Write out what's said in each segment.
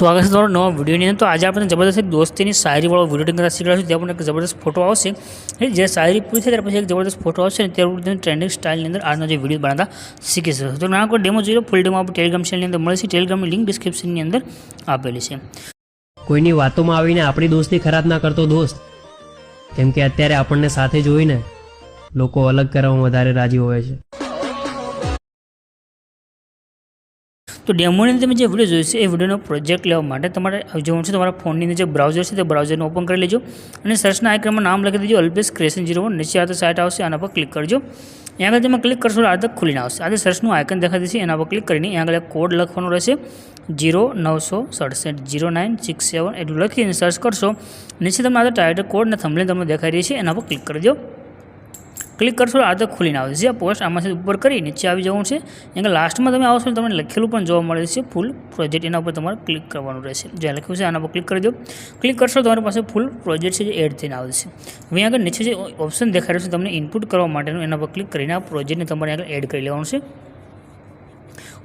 સ્વાગત છે તમારો નવા વિડીયોની અંદર. તો આજે આપણે જબરદસ્ત એક દોસ્તીની શાયરીવાળો વીડિયો કરતા શીખવાડશું. ત્યાં પણ એક જબરદસ્ત ફોટો આવશે. એટલે જે શાયરી પૂરી થાય ત્યાર પછી એક જબરદસ્ત ફોટો આવશે ને ત્યારે પછી ટ્રેન્ડિંગ સ્ટાઇલની અંદર આજનો જે વીડિયો બનાવતા શીખી શકશો તો ના કોઈ ડેમો જોઈ લો. ફૂલ ડેમો આપણે ટેલિગ્રામ ચેનલની અંદર મળે છે. ટેલિગ્રામની લિંક ડિસ્ક્રિપ્શનની અંદર આપેલી છે. કોઈની વાતોમાં આવીને આપણી દોસ્તી ખરાબ ના કરતો દોસ્ત. કેમ કે અત્યારે આપણને સાથે જોઈને લોકો અલગ કરવામાં વધારે રાજી હોય છે. તો ડેમોની તમે જે વીડિયો જોઈશે એ વિડીયોનો પ્રોજેક્ટ લેવા માટે તમારે જોવાનું છે. તમારા ફોનની અંદર જે બ્રાઉઝર છે, તે બ્રાઉઝરને ઓપન કરી લેજો. અને સર્ચના આઇકનમાં નામ લખી દેજો, અલ્પેશ ક્રેશન જીરો નીચે આવતા સાઇટ આવશે, આના પર ક્લિક કરજો. અહીંયા આગળ તમે ક્લિક કરશો આ તક ખુલીને આવશે. આજે સર્ચનું આઇકન દેખાઈ દેશે એના પર ક્લિક કરીને અહીંયા આગળ કોડ લખવાનો રહેશે. જીરો નવસો સડસઠ જીરો નાઇન સિક્સ સેવન એટલું લખીને સર્ચ કરશો. નીચે તમને આ ટાઇટલ કોડ ને થંબલે તમને દેખાઈ રહી છે, એના પર ક્લિક કરજો ક્લિક કરશો આ તો ખુલીને આવશે. જે પોસ્ટ આમાંથી ઉપર કરી નીચે આવી જવું છે. કે લાસ્ટમાં તમે આવશો તમને લખેલું પણ જોવા મળે છે ફૂલ પ્રોજેક્ટ એના ઉપર તમારે ક્લિક કરવાનું રહેશે. જ્યાં લખ્યું છે આના પર ક્લિક કરી દો. ક્લિક કરશો તમારી પાસે ફૂલ પ્રોજેક્ટ છે જે એડ થઈને આવશે હવે આગળ નીચે જે ઓપ્શન દેખાઈ રહ્યો છે તમને ઇનપુટ કરવા માટેનું, એના પર ક્લિક કરીને આ પ્રોજેક્ટને તમારે આગળ એડ કરી લેવાનું છે.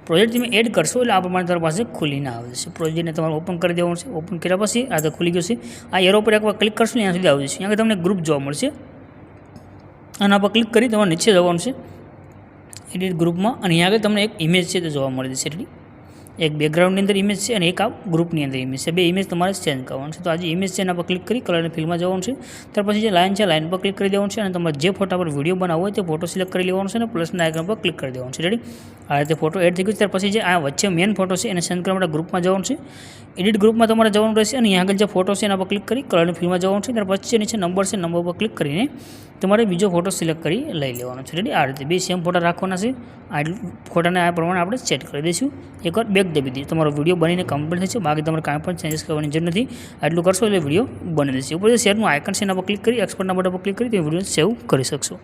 પ્રોજેક્ટ તમે એડ કરશો એટલે આ પ્રમાણે તમારી પાસે ખુલીને આવે છે. પ્રોજેક્ટને તમારે ઓપન કરી દેવાનું છે. ઓપન કર્યા પછી આ તો ખુલી ગયું છે. આ એરો પર એકવાર ક્લિક કરશો ત્યાં સુધી આવી જશે. અહીંયા તમને ગ્રુપ જોવા મળશે. આના પર ક્લિક કરી તમારે નીચે જવાનું છે. એડિટ ગ્રુપમાં અને અહીંયા આગળ તમને એક ઇમેજ છે તે જોવા મળે છે. એટલી એક બેકગ્રાઉન્ડની અંદર ઇમેજ છે અને એક આ ગ્રુપની અંદર ઇમેજ છે. બે ઇમેજ તમારે ચેન્જ કરવાનું છે. તો આ જે ઇમેજ છે એના પર ક્લિક કરી કલરની ફિલ્મમાં જવાનું છે. ત્યાર પછી જે લાઇન છે લાઇન પર ક્લિક કરી દેવાનું છે અને તમારે જે ફોટા પર વીડિયો બનાવવો હોય તે ફોટો સિલેક્ટ કરી લેવાનો છે અને પ્લસના આઇકન પર ક્લિક કરી દેવાનું છે. રેડી આ રીતે ફોટો એડ થઈ ગયો ત્યાર પછી જે આ વચ્ચે મેન ફોટો છે, એને સેન્ડ કરવા માટે ગ્રુપમાં જવાનું છે. એડિટ ગ્રુપમાં તમારે જવાનું રહેશે અને અહીંયા આગળ જે ફોટો છે એના પર ક્લિક કરી કલરની ફિલ્મમાં જવાનું છે. ત્યાર પછી નીચે નંબર છે નંબર પર ક્લિક કરીને તમારે બીજો ફોટો સિલેક્ટ કરી લઈ લેવાનો છે. રેડી આ રીતે બે સેમ ફોટા રાખવાના છે. આ ફોટાને આ પ્રમાણે આપણે સેટ કરી દઈશું. એકવાર બેક દબી દઈએ. તમારો વીડિયો બનીને કમ્પ્લીટ થશે. બાકી તમારે કાંઈ પણ ચેન્જીસ કરવાની જરૂર નથી. આટલું કરશો એટલે વીડિયો બની દેશે ઉપર શેરનું આઇકન છે એના પર ક્લિક કરી એક્સપર્ટના બટન પર ક્લિક કરી, તમે વીડિયો સેવ કરી શકશો.